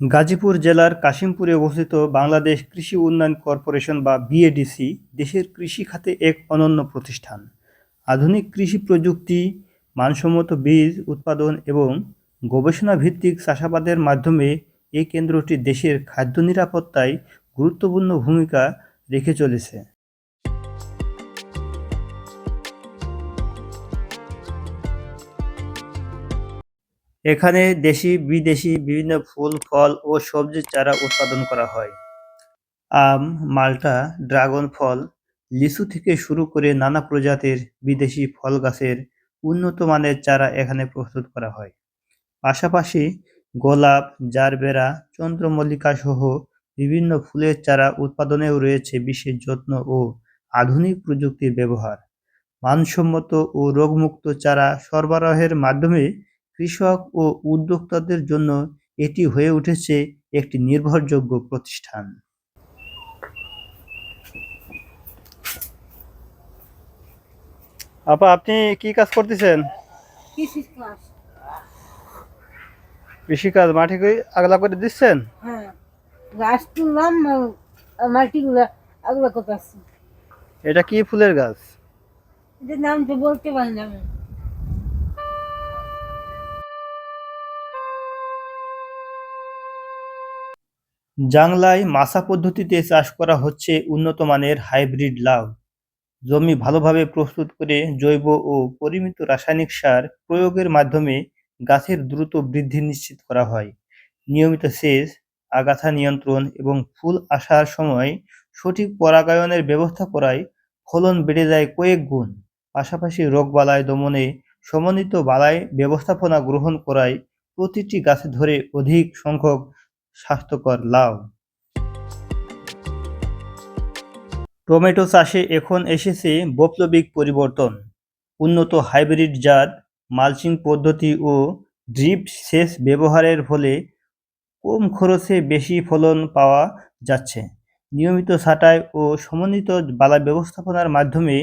গাজীপুর জেলার কাশিমপুরে অবস্থিত বাংলাদেশ কৃষি উন্নয়ন কর্পোরেশন বা বিএডিসি দেশের কৃষি খাতে এক অনন্য প্রতিষ্ঠান। আধুনিক কৃষি প্রযুক্তি, মানসম্মত বীজ উৎপাদন এবং গবেষণা ভিত্তিক চাষাবাদের মাধ্যমে এই কেন্দ্রটি দেশের খাদ্য নিরাপত্তায় গুরুত্বপূর্ণ ভূমিকা রেখে চলেছে। এখানে দেশি, বিদেশি বিভিন্ন ফুল, ফল ও সবজির চারা উৎপাদন করা হয়। আম, মাল্টা, ড্রাগন ফল, লিচু থেকে শুরু করে নানা প্রজাতির বিদেশি ফল গাছের উন্নত মানের চারা এখানে প্রস্তুত করা হয়। পাশাপাশি গোলাপ, জারবেরা, চন্দ্রমল্লিকা সহ বিভিন্ন ফুলের চারা উৎপাদনেও রয়েছে বিশেষ যত্ন ও আধুনিক প্রযুক্তির ব্যবহার। মানসম্মত ও রোগমুক্ত চারা সরবরাহের মাধ্যমে কৃষক ও উদ্যোক্তাদের জন্য এটি হয়ে উঠেছে একটি নির্ভরযোগ্য প্রতিষ্ঠান। আপা আপনি কি কাজ করতেছেন? কৃষি ক্লাস কৃষিকাজ মাঠে আগলা করে দিচ্ছেন? হ্যাঁ গাছ তুললাম মাটিগুলো আগলা করতেছি। এটা কি ফুলের গাছ? এটার নাম তো বলতে পারি না জাংলায় মাসা পদ্ধতিতে চাষ করা হচ্ছে উন্নত মানের হাইব্রিড লাউ। জমি ভালোভাবে প্রস্তুত করে জৈব ও পরিমিত রাসায়নিক সার প্রয়োগের মাধ্যমে গাছের দ্রুত বৃদ্ধি নিশ্চিত করা হয়। নিয়মিত সেচ, আগাছা নিয়ন্ত্রণ এবং ফুল আসার সময় সঠিক পরাগায়নের ব্যবস্থা করায় ফলন বেড়ে যায় কয়েক গুণ। পাশাপাশি রোগবালাই দমনে সমন্বিত বালাই ব্যবস্থাপনা গ্রহণ করায় প্রতিটি গাছে ধরে অধিক সংখ্যক স্বাস্থ্যকর লাউ। টমেটো চাষে এখন এসেছে বৈপ্লবিক পরিবর্তন। উন্নত হাইব্রিড জাত, মালচিং পদ্ধতি ও ড্রিপ সেচ ব্যবহারের ফলে কম খরচে বেশি ফলন পাওয়া যাচ্ছে। নিয়মিত ছাঁটাই ও সমন্বিত বালা ব্যবস্থাপনার মাধ্যমে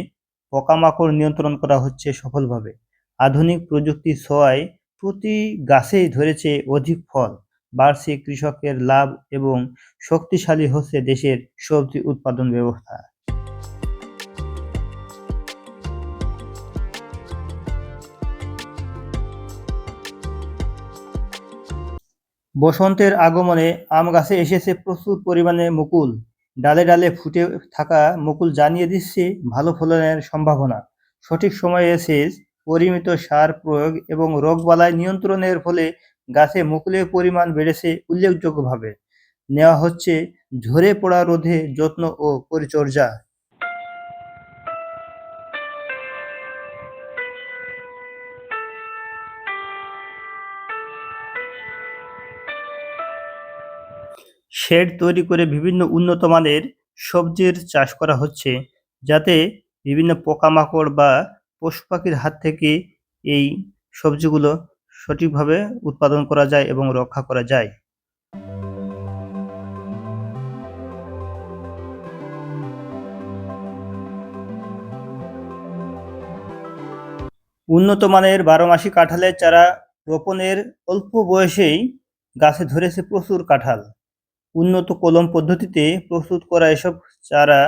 পোকামাকড় নিয়ন্ত্রণ করা হচ্ছে সফলভাবে। আধুনিক প্রযুক্তি ছোঁয়ায় প্রতি গাছেই ধরেছে অধিক ফল। বাড়ছে কৃষকের লাভ এবং শক্তিশালী হচ্ছে দেশের সবজি উৎপাদন ব্যবস্থা। বসন্তের আগমনে আম গাছে এসেছে প্রচুর পরিমাণে মুকুল। ডালে ডালে ফুটে থাকা মুকুল জানিয়ে দিচ্ছে ভালো ফলনের সম্ভাবনা। সঠিক সময়ে সেচ পরিমিত সার প্রয়োগ এবং রোগবালাই নিয়ন্ত্রণের ফলে গাছে মুকুলের পরিমাণ বেড়েছে উল্লেখযোগ্যভাবে। নেওয়া হচ্ছে ঝরে পড়া রোধে যত্ন ও পরিচর্যা। শেড তৈরি করে বিভিন্ন উন্নত মানের সবজির চাষ করা হচ্ছে, যাতে বিভিন্ন পোকামাকড় বা পশু পাখির হাত থেকে এই সবজিগুলো সঠিকভাবে উৎপাদন করা যায় এবং রক্ষা করা যায়। উন্নত মানের বারোমাসি কাঁঠালের চারা রোপণের অল্প বয়সেই গাছে ধরেছে প্রচুর কাঁঠাল। উন্নত কলম পদ্ধতিতে প্রস্তুত করা এসব চারা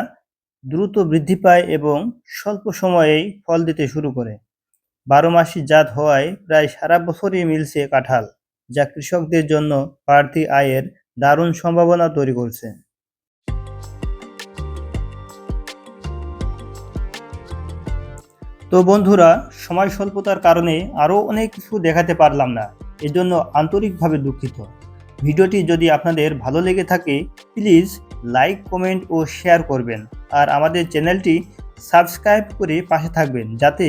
দ্রুত বৃদ্ধি পায় এবং স্বল্প সময়েই ফল দিতে শুরু করে। বারো মাসি জাত হওয়ায় প্রায় সারা বছরই মিলছে কাঁঠাল, যা কৃষকদের জন্য বাড়তি আয়ের দারুণ সম্ভাবনা তৈরি করছে। তো বন্ধুরা, সময় স্বল্পতার কারণে আরও অনেক কিছু দেখাতে পারলাম না, এজন্য আন্তরিকভাবে দুঃখিত। ভিডিওটি যদি আপনাদের ভালো লেগে থাকে, প্লিজ লাইক, কমেন্ট ও শেয়ার করবেন। আর আমাদের চ্যানেলটি সাবস্ক্রাইব করে পাশে থাকবেন, যাতে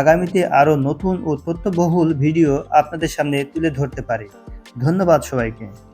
আগামীতে আরও নতুন ও তথ্যবহুল ভিডিও আপনাদের সামনে তুলে ধরতে পারে। ধন্যবাদ সবাইকে।